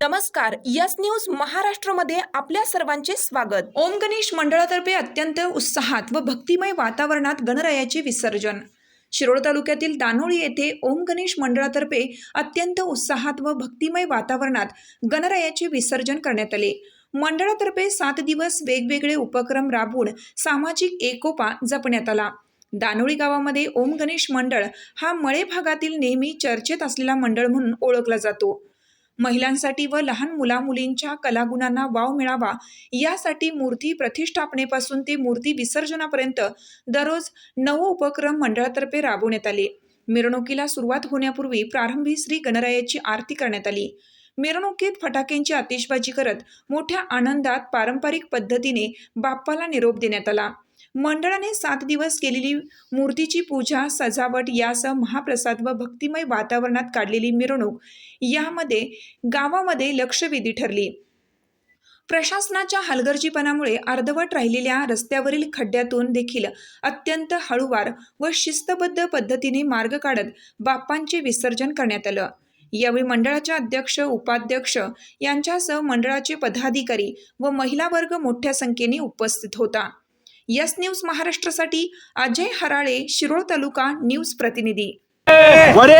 नमस्कार yes news महाराष्ट्रमध्ये आपल्या सर्वांचे स्वागत. ओम गणेश मंडळातर्फे अत्यंत उत्साहात व भक्तिमय वातावरणात गणरायाचे विसर्जन. शिरोळ तालुक्यातील दानोळी येथे ओम गणेश मंडळातर्फे अत्यंत उत्साहात व भक्तिमय वातावरणात गणरायाचे विसर्जन करण्यात आले. मंडळातर्फे सात दिवस वेगवेगळे उपक्रम राबवून सामाजिक एकोपा जपण्यात आला. दानोळी गावामध्ये ओम गणेश मंडळ हा मळे भागातील नेहमी चर्चेत असलेला मंडळ म्हणून ओळखला जातो. महिलांसाठी व लहान मुलामुलींच्या कलागुणांना वाव मिळावा यासाठी मूर्ती प्रतिष्ठापनेपासून ते मूर्ती विसर्जनापर्यंत दररोज नऊ उपक्रम मंडळातर्फे राबवण्यात आले. मिरवणुकीला सुरुवात होण्यापूर्वी प्रारंभी श्री गणरायाची आरती करण्यात आली. मिरवणुकीत फटाक्यांची आतिषबाजी करत मोठ्या आनंदात पारंपरिक पद्धतीने बाप्पाला निरोप देण्यात आला. मंडळाने सात दिवस केलेली मूर्तीची पूजा सजावट यासह महाप्रसाद व भक्तिमय वातावरणात काढलेली मिरवणूक यामध्ये गावामध्ये लक्षवेधी ठरली. प्रशासनाच्या हलगर्जीपणामुळे अर्धवट राहिलेल्या रस्त्यावरील खड्ड्यातून देखील अत्यंत हळूवार व शिस्तबद्ध पद्धतीने मार्ग काढत बाप्पांचे विसर्जन करण्यात आलं. यावेळी मंडळाच्या अध्यक्ष उपाध्यक्ष यांच्यासह मंडळाचे पदाधिकारी व महिला वर्ग मोठ्या संख्येने उपस्थित होता. यस न्यूज महाराष्ट्रासाठी अजय हराळे शिरोळ तालुका न्यूज प्रतिनिधी. वरे